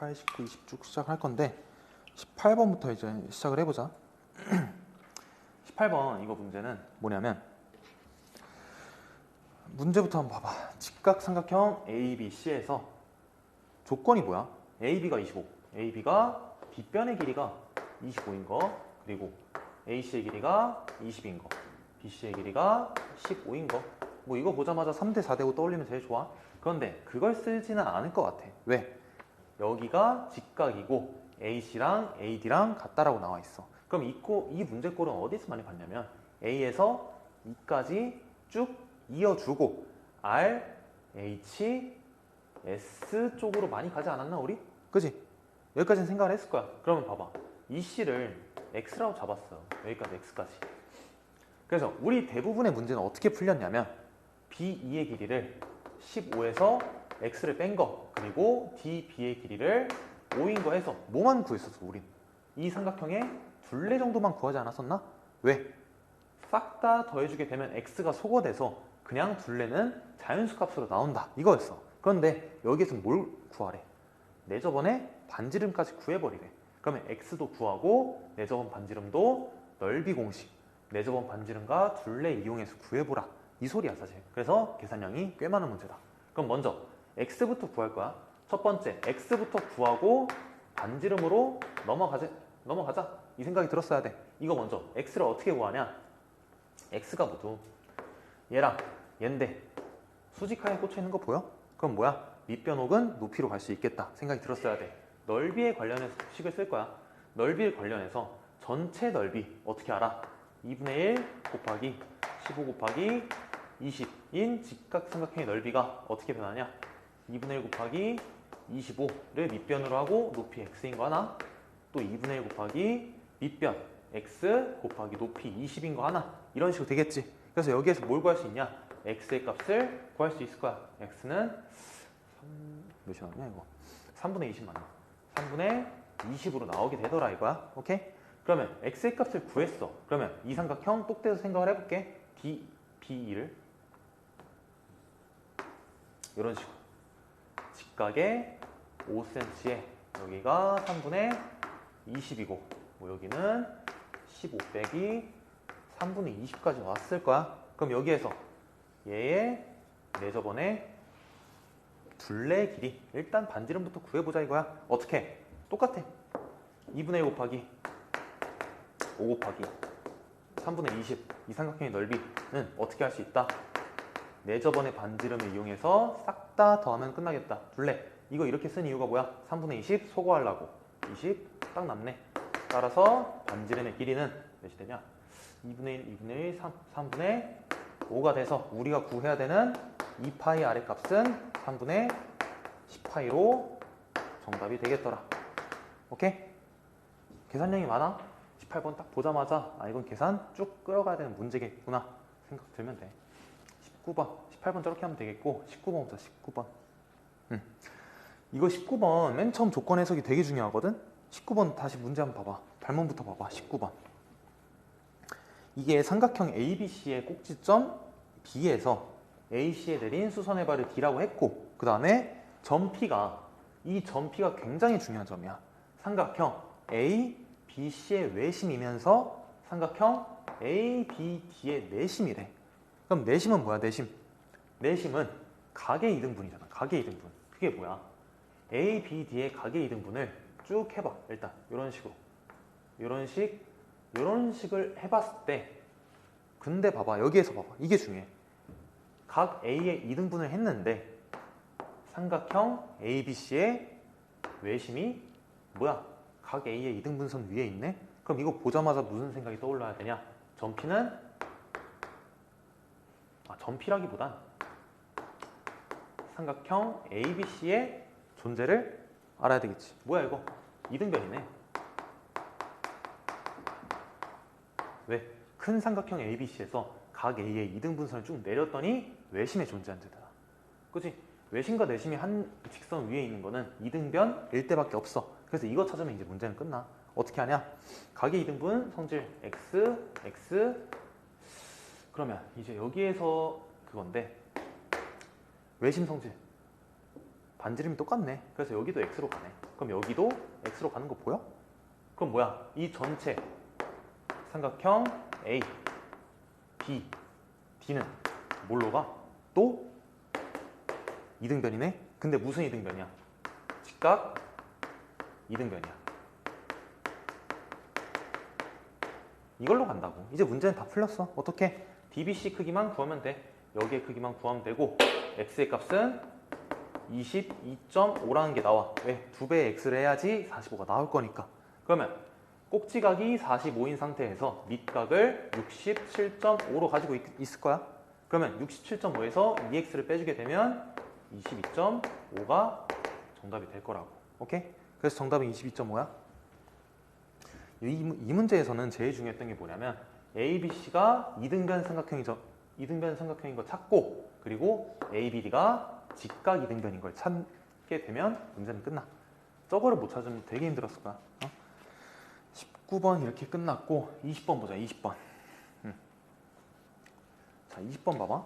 18, 19, 20 쭉 시작할 건데 18번부터 이제 시작을 해보자. 18번 이거 문제는 뭐냐면 문제부터 한번 봐봐. 직각삼각형 ABC에서 조건이 뭐야? AB가 25, AB가 빗변의 길이가 25인 거, 그리고 AC의 길이가 20인 거, BC의 길이가 15인 거. 뭐 이거 보자마자 3대 4대고 떠올리면 제일 좋아. 그런데 그걸 쓰지는 않을 것 같아. 왜? 여기가 직각이고 AC랑 AD랑 같다라고 나와 있어. 그럼 이, 꼴, 이 문제꼴은 어디서 많이 봤냐면 A에서 E까지 쭉 이어주고 R, H, S 쪽으로 많이 가지 않았나 우리? 그지? 여기까지는 생각을 했을 거야. 그러면 봐봐. 이 C를 X라고 잡았어요. 여기까지 X까지. 그래서 우리 대부분의 문제는 어떻게 풀렸냐면 B2의 길이를 15에서 X를 뺀 거, 그리고 DB의 길이를 5인 거 해서 뭐만 구했었어, 우린? 이 삼각형의 둘레 정도만 구하지 않았었나? 왜? 싹 다 더해주게 되면 X가 소거돼서 그냥 둘레는 자연수 값으로 나온다. 이거였어. 그런데 여기에서 뭘 구하래? 내 저번에 반지름까지 구해버리래. 그러면 X도 구하고 내 저번 반지름도 넓이 공식, 내 저번 반지름과 둘레 이용해서 구해보라. 이 소리야 사실. 그래서 계산량이 꽤 많은 문제다. 그럼 먼저 x부터 구할 거야. 첫 번째 x부터 구하고 반지름으로 넘어가자. 넘어가자. 이 생각이 들었어야 돼. 이거 먼저 x를 어떻게 구하냐? x가 모두 얘랑 얘인데 수직하게 꽂혀 있는 거 보여? 그럼 뭐야? 밑변 혹은 높이로 갈 수 있겠다 생각이 들었어야 돼. 넓이에 관련해서 식을 쓸 거야. 넓이에 관련해서 전체 넓이 어떻게 알아? 2분의 1 곱하기 15 곱하기 20인 직각삼각형의 넓이가 어떻게 변하냐? 2분의 1 곱하기 25를 밑변으로 하고 높이 x인 거 하나 또 2분의 1 곱하기 밑변 x 곱하기 높이 20인 거 하나 이런 식으로 되겠지. 그래서 여기에서 뭘 구할 수 있냐? x의 값을 구할 수 있을 거야. x는 3... 몇이 나왔냐 이거 3분의 20 맞나 3분의 20으로 나오게 되더라 이거야. 오케이? 그러면 x의 값을 구했어. 그러면 이 삼각형 똑대에서 생각을 해볼게. D b2를. 이런 식으로 직각의 5cm에 여기가 3분의 20이고 뭐 여기는 15 빼기 3분의 20까지 왔을 거야 그럼 여기에서 얘의 내 저번에 둘레 길이 일단 반지름부터 구해보자 이거야 어떻게? 똑같아 2분의 1 곱하기 5 곱하기 3분의 20 이 삼각형의 넓이는 어떻게 할 수 있다? 내 저번의 반지름을 이용해서 싹 다 더하면 끝나겠다. 둘레. 이거 이렇게 쓴 이유가 뭐야? 3분의 20 소거하려고. 20 딱 남네. 따라서 반지름의 길이는 몇이 되냐? 2분의 1, 2분의 1, 3, 3분의 5가 돼서 우리가 구해야 되는 2파이 아래 값은 3분의 10파이로 정답이 되겠더라. 오케이? 계산량이 많아? 18번 딱 보자마자 아 이건 계산 쭉 끌어가야 되는 문제겠구나 생각 들면 돼. 19번 18번 저렇게 하면 되겠고 19번부터 19번. 음. 이거 19번 맨 처음 조건 해석이 되게 중요하거든? 19번 다시 문제 한번 봐봐. 발문부터 봐봐. 19번. 이게 삼각형 ABC의 꼭지점 B에서 AC에 내린 수선의 발을 D라고 했고 그 다음에 점 P가 이 점 P가 굉장히 중요한 점이야. 삼각형 A, BC의 외심이면서 삼각형 A, B, D의 내심이래 그럼 내심은 뭐야 내심? 내심은 각의 이등분이잖아 각의 이등분 그게 뭐야? A, B, D의 각의 이등분을 쭉 해봐 일단 이런 식으로 이런 식 이런 식을 해봤을 때 근데 봐봐 여기에서 봐봐 이게 중요해 각 A의 이등분을 했는데 삼각형 ABC의 외심이 뭐야? 각 A의 이등분선 위에 있네? 그럼 이거 보자마자 무슨 생각이 떠올라야 되냐? 점피는 아, 점피라기보단 삼각형 ABC의 존재를 알아야 되겠지. 뭐야 이거? 이등변이네. 왜? 큰 삼각형 ABC에서 각 A의 이등분선을 쭉 내렸더니 외심에 존재한 데다. 그치? 외심과 내심이 한 직선 위에 있는 거는 이등변일 때밖에 없어. 그래서 이거 찾으면 이제 문제는 끝나. 어떻게 하냐? 각의 이등분 성질 x, x, 그러면 이제 여기에서 그건데 외심 성질 반지름이 똑같네. 그래서 여기도 x로 가네. 그럼 여기도 x로 가는 거 보여? 그럼 뭐야? 이 전체 삼각형 A, B, D는 뭘로 가? 또 이등변이네? 근데 무슨 이등변이야? 직각 이등변이야. 이걸로 간다고. 이제 문제는 다 풀렸어. 어떻게? DBC 크기만 구하면 돼. 여기의 크기만 구하면 되고 x의 값은 22.5라는 게 나와. 왜? 두 배의 x를 해야지 45가 나올 거니까. 그러면 꼭지각이 45인 상태에서 밑각을 67.5로 가지고 있, 있을 거야. 그러면 67.5에서 2x를 빼주게 되면 22.5가 정답이 될 거라고. 오케이? 그래서 정답은 22.5야. 이, 이 문제에서는 제일 중요했던 게 뭐냐면 A, B, C가 이등변 삼각형이죠. 이등변 삼각형인 걸 찾고 그리고 A, B, D가 직각 이등변인 걸 찾게 되면 문제는 끝나. 저거를 못 찾으면 되게 힘들었을 거야. 어? 19번 이렇게 끝났고 20번 보자. 20번. 음. 자, 20번 봐봐.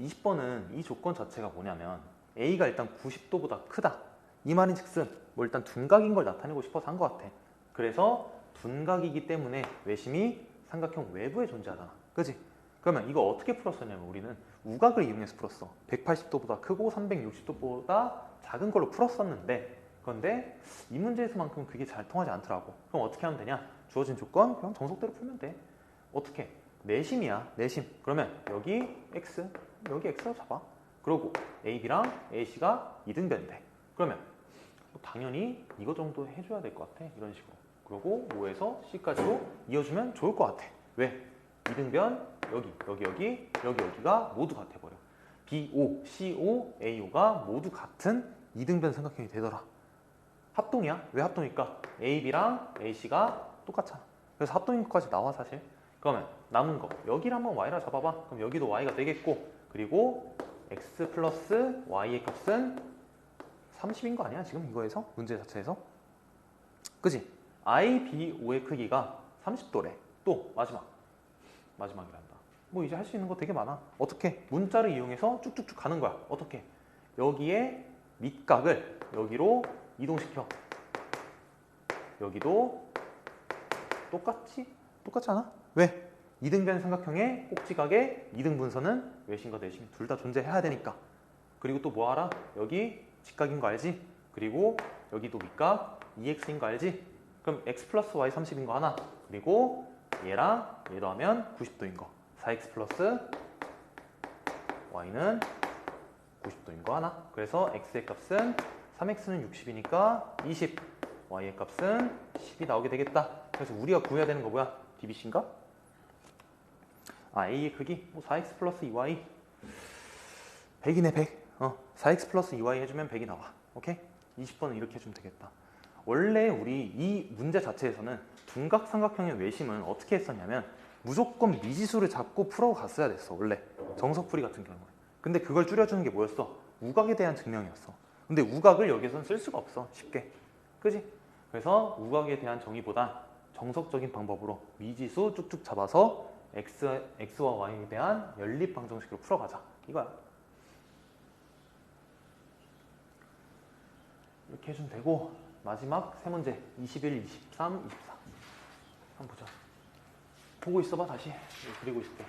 20번은 이 조건 자체가 뭐냐면 A가 일단 90도보다 크다. 이 말인 즉슨 뭐 일단 둔각인 걸 나타내고 싶어서 한 것 같아. 그래서 둔각이기 때문에 외심이 삼각형 외부에 존재하잖아. 그지? 그러면 이거 어떻게 풀었었냐면 우리는 우각을 이용해서 풀었어. 180도보다 크고 360도보다 작은 걸로 풀었었는데 그런데 이 문제에서만큼 그게 잘 통하지 않더라고. 그럼 어떻게 하면 되냐? 주어진 조건 그냥 정석대로 풀면 돼. 어떻게? 내심이야. 내심. 그러면 여기 x, 여기 x로 잡아. 그리고 a, b랑 a, c가 이등변인데 그러면 뭐 당연히 이거 정도 해줘야 될 것 같아. 이런 식으로. 그리고 5에서 C까지로 이어주면 좋을 것 같아. 왜? 이등변 여기, 여기, 여기, 여기, 여기가 모두 같아버려. BO, CO, AO가 모두 같은 이등변 삼각형이 되더라. 합동이야? 왜 합동일까? AB랑 AC가 똑같잖아. 그래서 합동인 것까지 나와 사실. 그러면 남은 거 여기를 한번 Y라 잡아봐. 그럼 여기도 Y가 되겠고 그리고 X 플러스 Y의 값은 30인 거 아니야? 지금 이거에서? 문제 자체에서? 그지? I, B, O의 크기가 30도래. 또 마지막. 마지막이란다. 뭐 이제 할 수 있는 거 되게 많아. 어떻게? 문자를 이용해서 쭉쭉쭉 가는 거야. 어떻게? 여기에 밑각을 여기로 이동시켜. 여기도 똑같지? 똑같지 않아? 왜? 이등변 삼각형의 꼭지각의 이등 분선은 외심과 내심이 둘다 존재해야 되니까. 그리고 또 뭐 알아? 여기 직각인 거 알지? 그리고 여기도 밑각 2x인 거 알지? 그럼 x 플러스 y 30인 거 하나. 그리고 얘랑 얘도 하면 90도인 거. 4x 플러스 y는 90도인 거 하나. 그래서 x의 값은 3x는 60이니까 20. y의 값은 10이 나오게 되겠다. 그래서 우리가 구해야 되는 거 뭐야? dbc인가? 아 a의 크기 뭐 4x 플러스 2y 100이네 100. 어 4x 플러스 2y 해주면 100이 나와. 오케이? 20번은 이렇게 해주면 되겠다. 원래 우리 이 문제 자체에서는 둔각 삼각형의 외심은 어떻게 했었냐면 무조건 미지수를 잡고 풀어갔어야 됐어 원래. 정석풀이 같은 경우는. 근데 그걸 줄여주는 게 뭐였어? 우각에 대한 증명이었어. 근데 우각을 여기서는 쓸 수가 없어 쉽게. 그지? 그래서 우각에 대한 정의보다 정석적인 방법으로 미지수 쭉쭉 잡아서 x, x와 y에 대한 연립 방정식으로 풀어가자. 이거야. 이렇게 해주면 되고 마지막 세 문제 21, 23, 24 한번 보자. 보고 있어봐 다시. 이거 그리고 있을게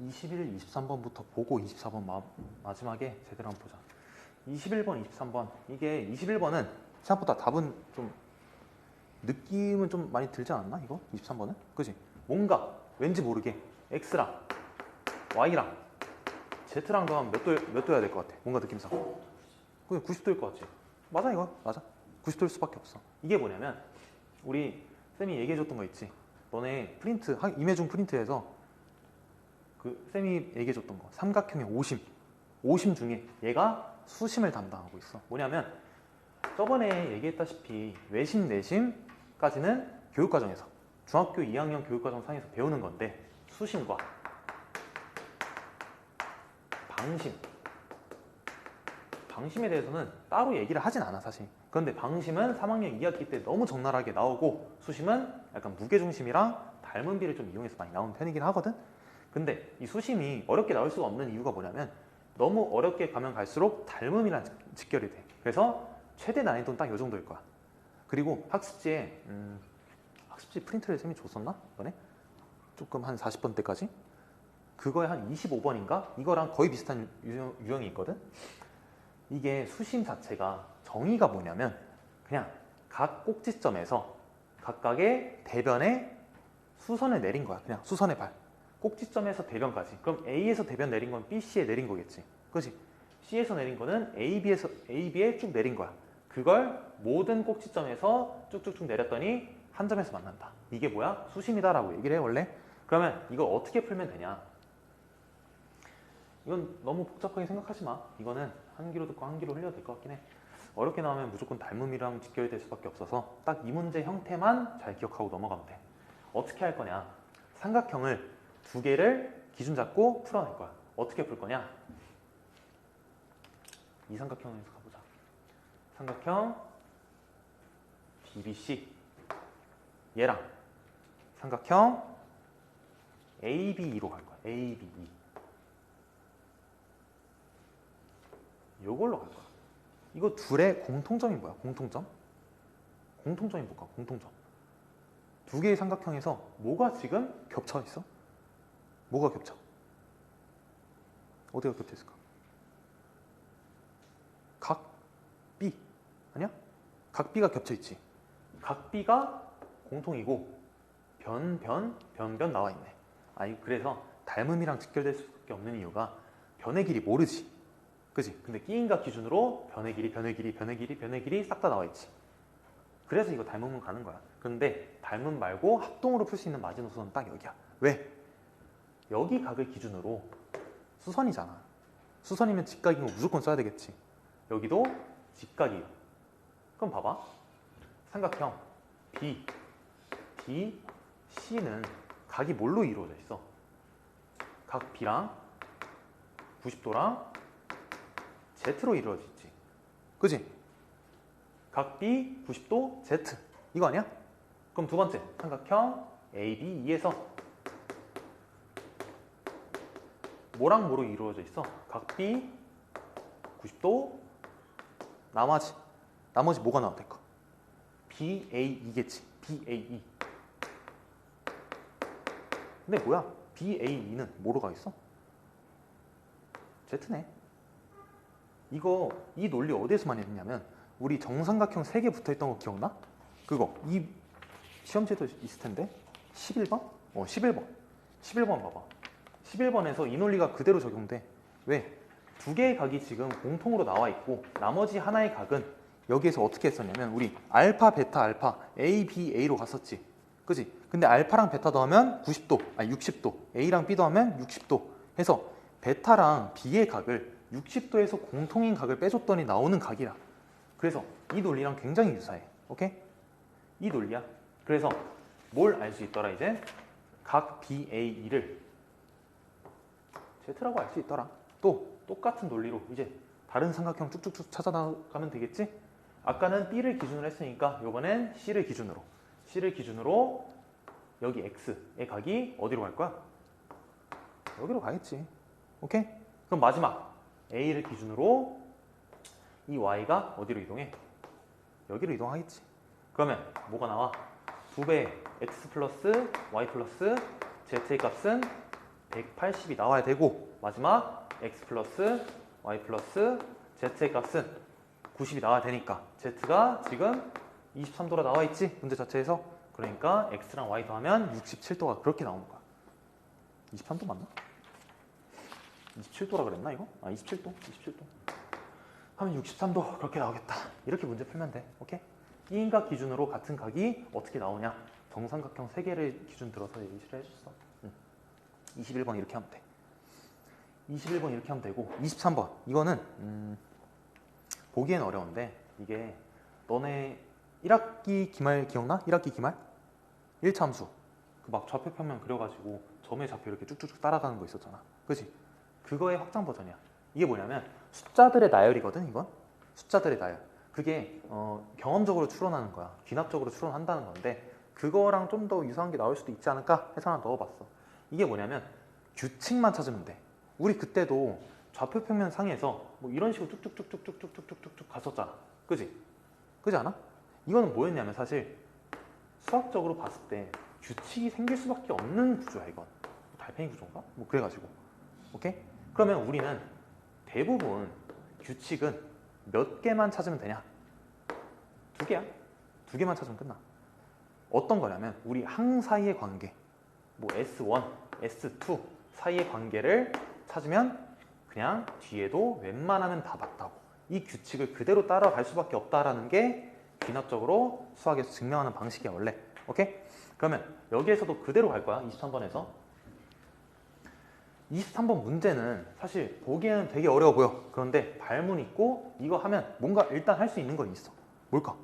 21, 23번부터 보고 24번 마, 마지막에 제대로 한번 보자. 21번, 23번. 이게 21번은 생각보다 답은 좀 느낌은 좀 많이 들지 않았나? 이거? 23번은? 그지? 뭔가 왠지 모르게 X랑 Y랑 Z랑 더하면 몇 도, 몇 도여야 될 것 같아? 뭔가 느낌상. 그게 90도일 것 같지? 맞아, 이거. 맞아. 90도일 수밖에 없어. 이게 뭐냐면, 우리 쌤이 얘기해줬던 거 있지? 너네 프린트, 하- 임해준 프린트에서 그 쌤이 얘기해줬던 거. 삼각형의 오심. 오심 중에 얘가 수심을 담당하고 있어. 뭐냐면, 저번에 얘기했다시피 외심, 내심까지는 교육과정에서 중학교 2학년 교육과정 상에서 배우는 건데 수심과 방심 방심에 대해서는 따로 얘기를 하진 않아 사실 그런데 방심은 3학년 2학기 때 너무 적나라하게 나오고 수심은 약간 무게중심이랑 닮은 비를 좀 이용해서 많이 나오는 편이긴 하거든 근데 이 수심이 어렵게 나올 수가 없는 이유가 뭐냐면 너무 어렵게 가면 갈수록 닮음이란 직- 직결이 돼. 그래서 최대 난이도는 딱 이 정도일 거야. 그리고 학습지에 음, 학습지 프린트를 쌤이 줬었나? 이번에? 조금 한 40번 때까지? 그거에 한 25번인가? 이거랑 거의 비슷한 유형, 유형이 있거든? 이게 수심 자체가 정의가 뭐냐면 그냥 각 꼭지점에서 각각의 대변에 수선을 내린 거야. 그냥 수선의 발 꼭지점에서 대변까지 그럼 A에서 대변 내린 건 B, C에 내린 거겠지 그지 C에서 내린 거는 A, B에서 A, B에 쭉 내린 거야 그걸 모든 꼭지점에서 쭉쭉쭉 내렸더니 한 점에서 만난다. 이게 뭐야? 수심이다라고 얘기를 해 원래. 그러면 이걸 어떻게 풀면 되냐? 이건 너무 복잡하게 생각하지 마. 이거는 한 귀로 듣고 한 귀로 흘려도 될 것 같긴 해. 어렵게 나오면 무조건 닮음이랑 직결될 수밖에 없어서 딱 이 문제 형태만 잘 기억하고 넘어가면 돼. 어떻게 할 거냐? 삼각형을 두 개를 기준 잡고 풀어낼 거야. 어떻게 풀 거냐? 이 삼각형에서 가보자. 삼각형 BBC 얘랑 삼각형 ABE로 갈 거야. ABE 요걸로 갈 거야. 이거 둘의 공통점이 뭐야? 공통점? 공통점이 뭘까? 공통점. 두 개의 삼각형에서 뭐가 지금 겹쳐 있어? 뭐가 겹쳐? 어디가 겹쳐 있을까? 각 B 아니야? 각 B가 겹쳐 있지. 각 B가 공통이고 변, 변, 변, 변 나와 있네. 아니 그래서 닮음이랑 직결될 수밖에 없는 이유가 변의 길이 모르지. 그지? 근데 끼인가 기준으로 변의 길이, 변의 길이, 변의 길이, 변의 길이 싹 다 나와 있지. 그래서 이거 닮음은 가는 거야. 그런데 닮음 말고 합동으로 풀 수 있는 마지노선은 딱 여기야. 왜? 여기 각을 기준으로 수선이잖아. 수선이면 직각인 거 무조건 써야 되겠지. 여기도 직각이에요. 그럼 봐봐. 삼각형 B, D, C는 각이 뭘로 이루어져 있어? 각 B랑 90도랑 Z로 이루어져 있지. 그지? 각 B 90도 Z. 이거 아니야? 그럼 두 번째 삼각형 ABE에서 뭐랑 뭐로 이루어져 있어? 각 B 90도 나머지 나머지 뭐가 나와야 될까? BAE겠지. BAE. 근데 뭐야? BAE는 뭐로 가 있어? Z네. 이거 이 논리 어디에서 많이 했냐면 우리 정삼각형 3개 붙어 있던 거 기억나? 그거 이 시험지에도 있을 텐데 11번? 어 11번 11번 봐봐 11번에서 이 논리가 그대로 적용돼. 왜? 두 개의 각이 지금 공통으로 나와 있고 나머지 하나의 각은 여기에서 어떻게 했었냐면 우리 알파 베타 알파 A B A로 갔었지. 그지? 근데 알파랑 베타 더하면 90도 아니 60도. A랑 B 더하면 60도. 해서 베타랑 B의 각을 60도에서 공통인 각을 빼줬더니 나오는 각이라. 그래서 이 논리랑 굉장히 유사해. 오케이? 이 논리야. 그래서 뭘 알 수 있더라 이제? 각 BAE를 Z라고 알 수 있더라 또 똑같은 논리로 이제 다른 삼각형 쭉쭉쭉 찾아나가면 되겠지? 아까는 B를 기준으로 했으니까 이번엔 C를 기준으로 C를 기준으로 여기 X의 각이 어디로 갈 거야? 여기로 가겠지 오케이? 그럼 마지막 A를 기준으로 이 Y가 어디로 이동해? 여기로 이동하겠지 그러면 뭐가 나와? 2배 X 플러스 Y 플러스 Z의 값은 180이 나와야 되고 마지막 x 플러스 y 플러스 z의 값은 90이 나와야 되니까 z가 지금 23도로 나와 있지 문제 자체에서 그러니까 x랑 y 더하면 67도가 그렇게 나오는 거야 23도 맞나? 27도라 그랬나 이거? 아 27도 27도 하면 63도 그렇게 나오겠다 이렇게 문제 풀면 돼 오케이? B인각 기준으로 같은 각이 어떻게 나오냐 정삼각형 3개를 기준 들어서 예시를 해줬어 응. 21번 이렇게 하면 돼. 21번 이렇게 하면 되고 23번. 이거는 음, 보기엔 어려운데 이게 너네 1학기 기말 기억나? 1학기 기말? 1차 함수. 그 막 좌표 평면 그려가지고 점의 좌표 이렇게 쭉쭉쭉 따라가는 거 있었잖아. 그지? 그거의 확장 버전이야. 이게 뭐냐면 숫자들의 나열이거든 이건? 숫자들의 나열. 그게 어, 경험적으로 추론하는 거야. 귀납적으로 추론한다는 건데 그거랑 좀 더 유사한 게 나올 수도 있지 않을까 해서 하나 넣어봤어 이게 뭐냐면 규칙만 찾으면 돼 우리 그때도 좌표 평면 상에서 뭐 이런 식으로 쭉쭉쭉쭉쭉쭉쭉쭉쭉 갔었잖아 그지? 그지 않아? 이거는 뭐였냐면 사실 수학적으로 봤을 때 규칙이 생길 수밖에 없는 구조야 이건 달팽이 구조인가? 뭐 그래가지고 오케이? 그러면 우리는 대부분 규칙은 몇 개만 찾으면 되냐? 두 개야. 두 개만 찾으면 끝나. 어떤 거냐면 우리 항 사이의 관계, 뭐 S1, S2 사이의 관계를 찾으면 그냥 뒤에도 웬만하면 다 맞다고. 이 규칙을 그대로 따라갈 수밖에 없다라는 게 귀납적으로 수학에서 증명하는 방식이야 원래. 오케이? 그러면 여기에서도 그대로 갈 거야 23번에서. 23번 문제는 사실 보기에는 되게 어려워 보여. 그런데 발문 있고 이거 하면 뭔가 일단 할 수 있는 건 있어. 뭘까?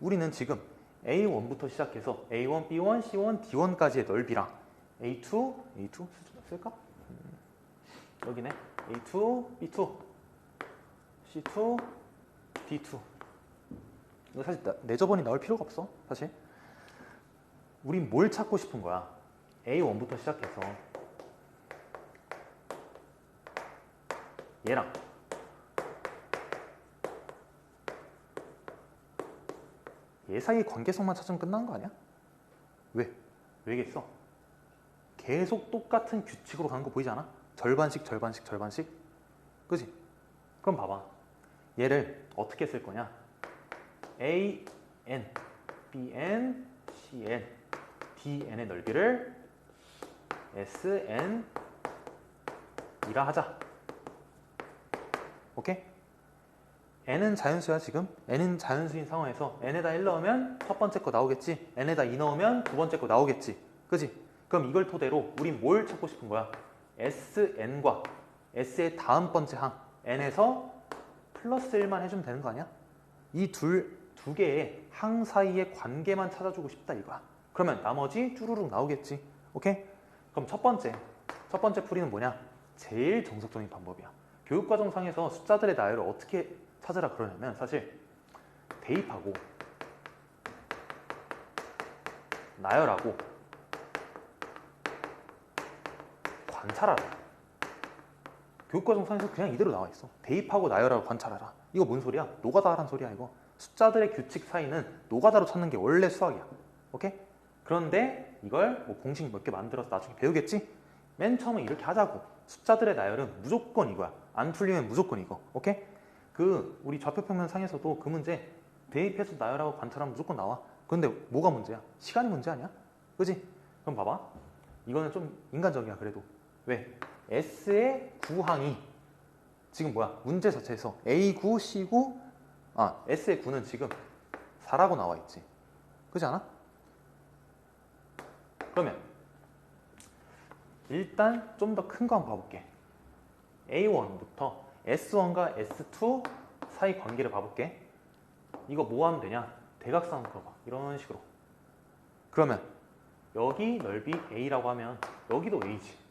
우리는 지금 A1부터 시작해서 A1, B1, C1, D1까지의 넓이랑 A2, A2 쓸까? 음, 여기네. A2, B2, C2, D2. 이거 사실 나- 내 저번이 나올 필요가 없어. 사실. 우린 뭘 찾고 싶은 거야? A1부터 시작해서 얘랑 얘 사이의 관계성만 찾으면 끝나는 거 아니야? 왜? 왜겠어? 계속 똑같은 규칙으로 가는 거 보이지 않아? 절반씩 절반씩 절반씩? 그지? 그럼 봐봐. 얘를 어떻게 쓸 거냐? A, N, B, N, C, N, D, N의 넓이를 S, N 이라 하자. 오케이? n은 자연수야 지금. N은 자연수인 상황에서 n에다 1 넣으면 첫 번째 거 나오겠지? N에다 2 넣으면 두 번째 거 나오겠지? 그지? 그럼 이걸 토대로 우린 뭘 찾고 싶은 거야? sn과 s의 다음 번째 항 n에서 플러스 1만 해주면 되는 거 아니야? 이 둘 두 개의 항 사이의 관계만 찾아주고 싶다 이거야 그러면 나머지 쭈루룩 나오겠지 오케이? 그럼 첫 번째 첫 번째 풀이는 뭐냐? 제일 정석적인 방법이야 교육과정상에서 숫자들의 나열을 어떻게 찾으라 그러냐면 사실 대입하고 나열하고 관찰하라. 교육과정 상에서 그냥 이대로 나와 있어. 대입하고 나열하고 관찰하라. 이거 뭔 소리야? 노가다란 소리야 이거. 숫자들의 규칙 사이는 노가다로 찾는 게 원래 수학이야. 오케이? 그런데 이걸 뭐 공식 몇 개 만들어서 나중에 배우겠지? 맨 처음에 이렇게 하자고. 숫자들의 나열은 무조건 이거야. 안 풀리면 무조건 이거. 오케이? 그 우리 좌표평면 상에서도 그 문제 대입해서 나열하고 관찰하면 무조건 나와. 근데 뭐가 문제야? 시간이 문제 아니야? 그지? 그럼 봐봐. 이거는 좀 인간적이야 그래도. 왜? S의 구항이 지금 뭐야? 문제 자체에서 A9, C9, 아 S의 9는 지금 4라고 나와 있지. 그지 않아? 그러면 일단 좀 더 큰 거 한번 봐볼게. A1부터 S1과 S2 사이 관계를 봐볼게. 이거 뭐 하면 되냐? 대각선 그어봐. 이런 식으로. 그러면 여기 넓이 A라고 하면 여기도 A지.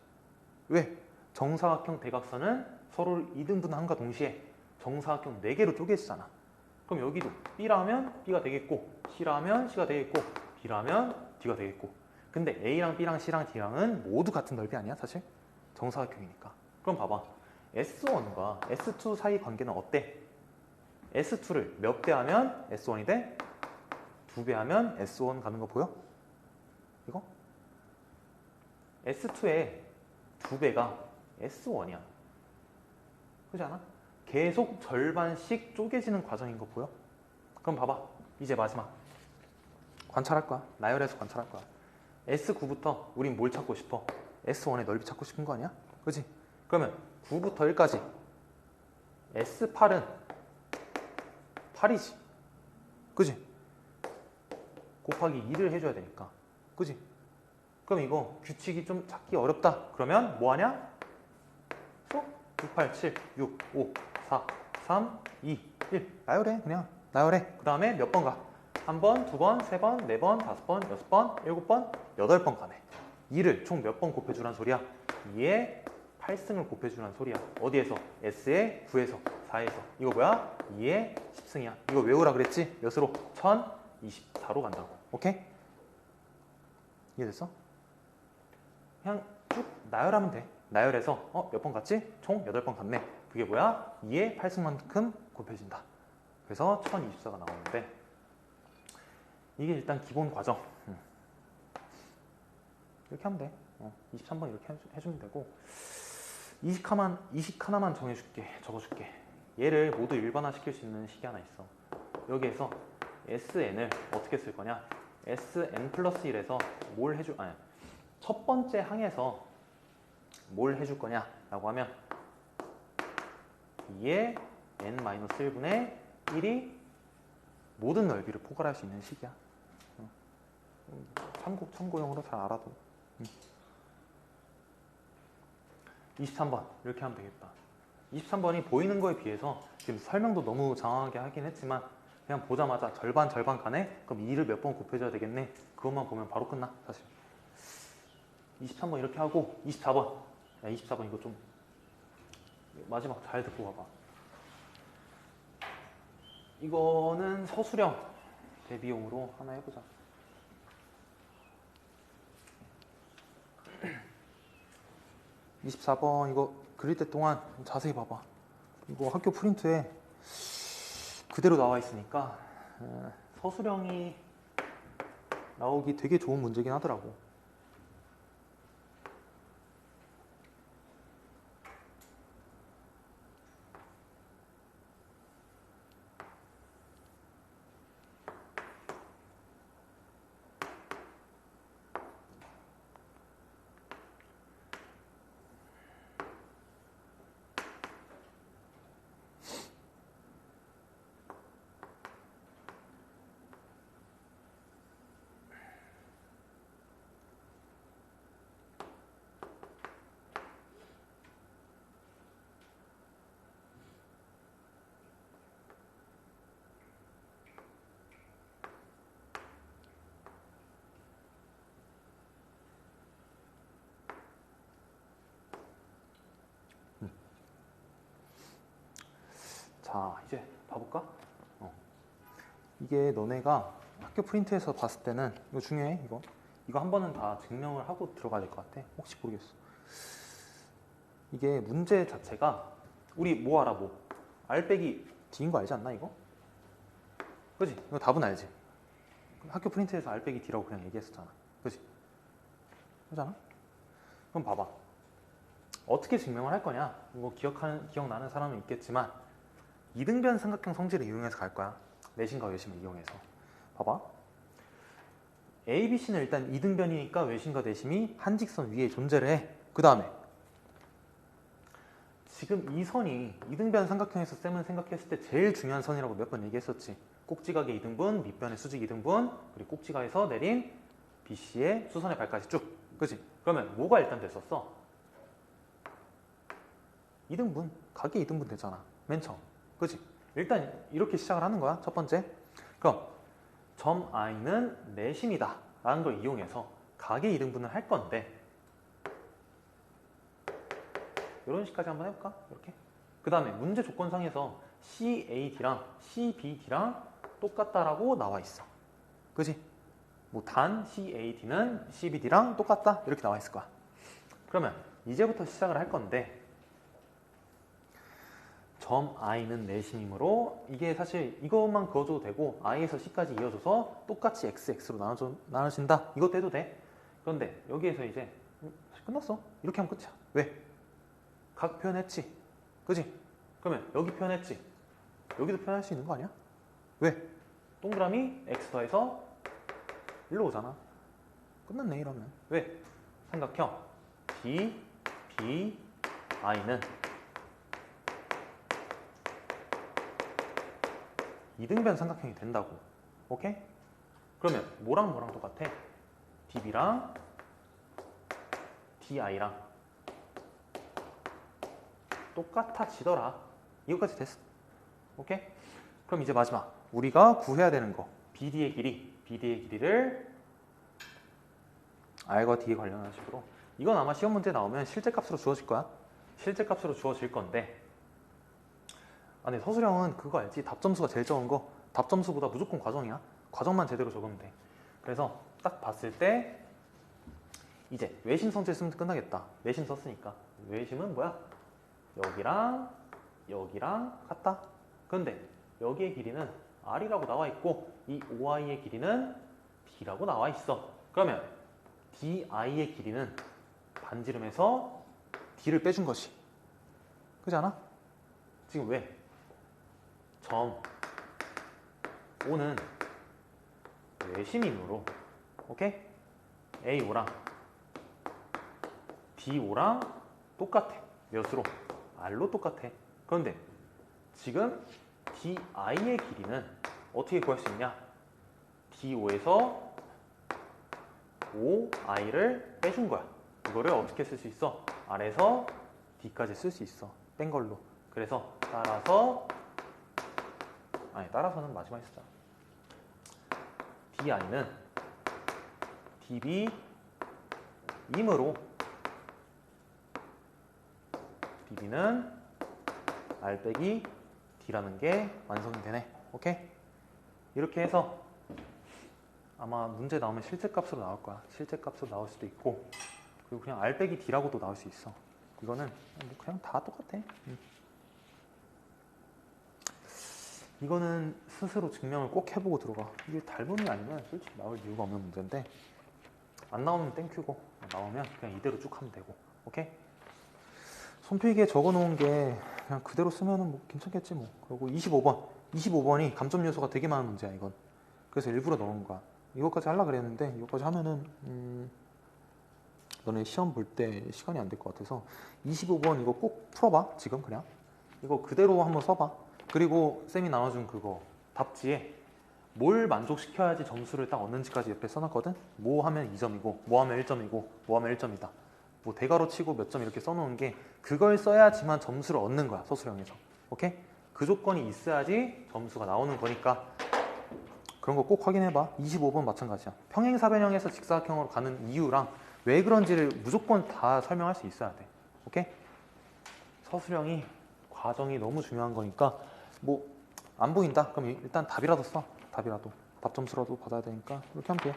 왜? 정사각형 대각선은 서로를 이등분함과 동시에 정사각형 4개로 쪼개지잖아. 그럼 여기도 B라 하면 B가 되겠고 C라 하면 C가 되겠고 D라 하면 D가 되겠고 근데 A랑 B랑 C랑 D랑은 모두 같은 넓이 아니야 사실? 정사각형이니까 그럼 봐봐 S1과 S2 사이 관계는 어때? S2를 몇 배 하면 S1이 돼? 두 배 하면 S1 가는 거 보여? 이거? S2에 두 배가 S1이야. 그렇지 않아? 계속 절반씩 쪼개지는 과정인 거 보여? 그럼 봐봐. 이제 마지막. 관찰할 거야. 나열해서 관찰할 거야. S9부터 우린 뭘 찾고 싶어? S1의 넓이 찾고 싶은 거 아니야? 그지? 그러면 9부터 1까지 S8은 8이지. 그지? 곱하기 2를 해줘야 되니까. 그지? 그럼 이거 규칙이 좀 찾기 어렵다. 그러면 뭐 하냐? 수 6, 8, 7, 6, 5, 4, 3, 2, 1. 나열해. 그냥 나열해. 그 다음에 몇 번 가? 한 번, 두 번, 세 번, 네 번, 다섯 번, 여섯 번, 일곱 번, 여덟 번 가네. 2를 총 몇 번 곱해주란 소리야? 2에 8승을 곱해주란 소리야. 어디에서? S에 9에서 4에서. 이거 뭐야? 2에 10승이야. 이거 외우라 그랬지? 몇으로? 1024로 간다고. 오케이? 이해됐어? 그냥 쭉 나열하면 돼. 나열해서 어, 몇 번 갔지? 총 8번 갔네. 그게 뭐야? 2에 8승만큼 곱해진다. 그래서 1024가 나오는데 이게 일단 기본 과정. 음. 이렇게 하면 돼. 어, 23번 이렇게 해주- 해주면 되고 20하나만, 20하나만 정해줄게. 적어줄게. 얘를 모두 일반화 시킬 수 있는 식이 하나 있어. 여기에서 SN을 어떻게 쓸 거냐? SN 플러스 1에서 뭘 해줄, 아니, 첫 번째 항에서 뭘 해줄 거냐? 라고 하면 2의 N-1분의 1이 모든 넓이를 포괄할 수 있는 식이야. 참고, 참고용으로 잘 알아도. 음. 23번 이렇게 하면 되겠다. 23번이 보이는 거에 비해서 지금 설명도 너무 장황하게 하긴 했지만 그냥 보자마자 절반 절반 가네? 그럼 2를 몇 번 곱해줘야 되겠네? 그것만 보면 바로 끝나 사실 23번 이렇게 하고 24번 야 24번 이거 좀 마지막 잘 듣고 가봐 이거는 서술형 대비용으로 하나 해보자 24번 이거 그릴 때 동안 자세히 봐봐. 이거 학교 프린트에 그대로 나와 있으니까 어, 서술형이 나오기 되게 좋은 문제긴 하더라고. 자, 이제 봐볼까? 어. 이게 너네가 학교 프린트에서 봤을 때는 이거 중요해, 이거. 이거 한 번은 다 증명을 하고 들어가야 될 것 같아. 혹시 모르겠어. 이게 문제 자체가 우리 뭐 알아, 뭐. R 빼기 D인 거 알지 않나, 이거? 그지? 이거 답은 알지? 학교 프린트에서 R 빼기 D라고 그냥 얘기했었잖아. 그지? 그잖아? 그럼 봐봐. 어떻게 증명을 할 거냐? 이거 기억하는, 기억나는 사람은 있겠지만 이등변 삼각형 성질을 이용해서 갈 거야. 내신과 외심을 이용해서. 봐봐. A, B, C는 일단 이등변이니까 외심과 내심이 한 직선 위에 존재를 해. 그 다음에 지금 이 선이 이등변 삼각형에서 쌤은 생각했을 때 제일 중요한 선이라고 몇 번 얘기했었지. 꼭지각의 이등분, 밑변의 수직 이등분, 그리고 꼭지가에서 내린 BC의 수선의 발까지 쭉. 그지? 그러면 뭐가 일단 됐었어? 이등분, 각의 이등분 되잖아. 맨 처음. 그지? 일단 이렇게 시작을 하는 거야. 첫 번째. 그럼 점 i는 내심이다. 라는 걸 이용해서 각의 이등분을 할 건데 이런 식까지 한번 해볼까? 이렇게. 그 다음에 문제 조건상에서 CAD랑 CBD랑 똑같다라고 나와 있어. 그지? 뭐 단 CAD는 CBD랑 똑같다. 이렇게 나와 있을 거야. 그러면 이제부터 시작을 할 건데 점 i는 내심이므로 이게 사실 이것만 그어줘도 되고 i에서 c까지 이어져서 똑같이 x, x로 나눠져, 나눠진다 이것도 해도 돼 그런데 여기에서 이제 음, 끝났어. 이렇게 하면 끝이야. 왜? 각 표현했지. 그지? 그러면 여기 표현했지. 여기도 표현할 수 있는 거 아니야? 왜? 동그라미 x 더해서 일로 오잖아. 끝났네 이러면. 왜? 삼각형 D, B, I는 이등변 삼각형이 된다고. 오케이? 그러면 뭐랑 뭐랑 똑같아? DB랑 DI랑 똑같아지더라. 이거까지 됐어. 오케이? 그럼 이제 마지막 우리가 구해야 되는 거 BD의 길이 BD의 길이를 R과 D에 관련한 식으로 이건 아마 시험 문제 나오면 실제 값으로 주어질 거야. 실제 값으로 주어질 건데 아, 근데 서술형은 그거 알지? 답 점수가 제일 적은 거. 답 점수보다 무조건 과정이야. 과정만 제대로 적으면 돼. 그래서 딱 봤을 때 이제 외심 선체 쓰면 끝나겠다. 외심 썼으니까. 외심은 뭐야? 여기랑 여기랑 같다. 근데 여기의 길이는 R이라고 나와 있고 이 OI의 길이는 D라고 나와 있어. 그러면 DI의 길이는 반지름에서 D를 빼준 것이. 그지 않아? 지금 왜? 점 O는 외심이므로 오케이? A5랑 D5랑 똑같아 몇으로? R로 똑같아 그런데 지금 DI의 길이는 어떻게 구할 수 있냐? D5에서 5I를 빼준 거야 이거를 어떻게 쓸 수 있어? R에서 D까지 쓸 수 있어 뺀 걸로 그래서 따라서 아니 따라서는 마지막에 쓰자. DI는 DB 임으로 DB는 R 빼기 D라는 게 완성이 되네. 오케이? 이렇게 해서 아마 문제 나오면 실제 값으로 나올 거야. 실제 값으로 나올 수도 있고. 그리고 그냥 R 빼기 D라고도 나올 수 있어. 이거는 뭐 그냥 다 똑같아. 음. 이거는 스스로 증명을 꼭 해보고 들어가. 이게 달분이 아니면 솔직히 나올 이유가 없는 문제인데 안 나오면 땡큐고 나오면 그냥 이대로 쭉 하면 되고. 오케이? 손필기에 적어놓은 게 그냥 그대로 쓰면은 뭐 괜찮겠지 뭐. 그리고 25번, 25번이 감점 요소가 되게 많은 문제야 이건. 그래서 일부러 넣은 거야. 이것까지 하려 그랬는데 이것까지 하면은 음, 너네 시험 볼 때 시간이 안 될 것 같아서 25번 이거 꼭 풀어봐 지금 그냥 이거 그대로 한번 써봐. 그리고 쌤이 나눠준 그거 답지에 뭘 만족시켜야지 점수를 딱 얻는지까지 옆에 써놨거든. 뭐 하면 2점이고, 뭐 하면 1점이고, 뭐 하면 1점이다. 뭐 대괄호 치고 몇 점 이렇게 써놓은 게 그걸 써야지만 점수를 얻는 거야 서술형에서. 오케이? 그 조건이 있어야지 점수가 나오는 거니까 그런 거 꼭 확인해봐. 25번 마찬가지야. 평행사변형에서 직사각형으로 가는 이유랑 왜 그런지를 무조건 다 설명할 수 있어야 돼. 오케이? 서술형이 과정이 너무 중요한 거니까 뭐 안 보인다? 그럼 일단 답이라도 써. 답이라도. 답 점수라도 받아야 되니까 이렇게 하면 돼.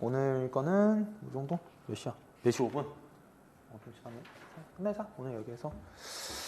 오늘 거는 이 정도? 몇 시야? 4시 5분? 어, 끝내자. 오늘 여기에서.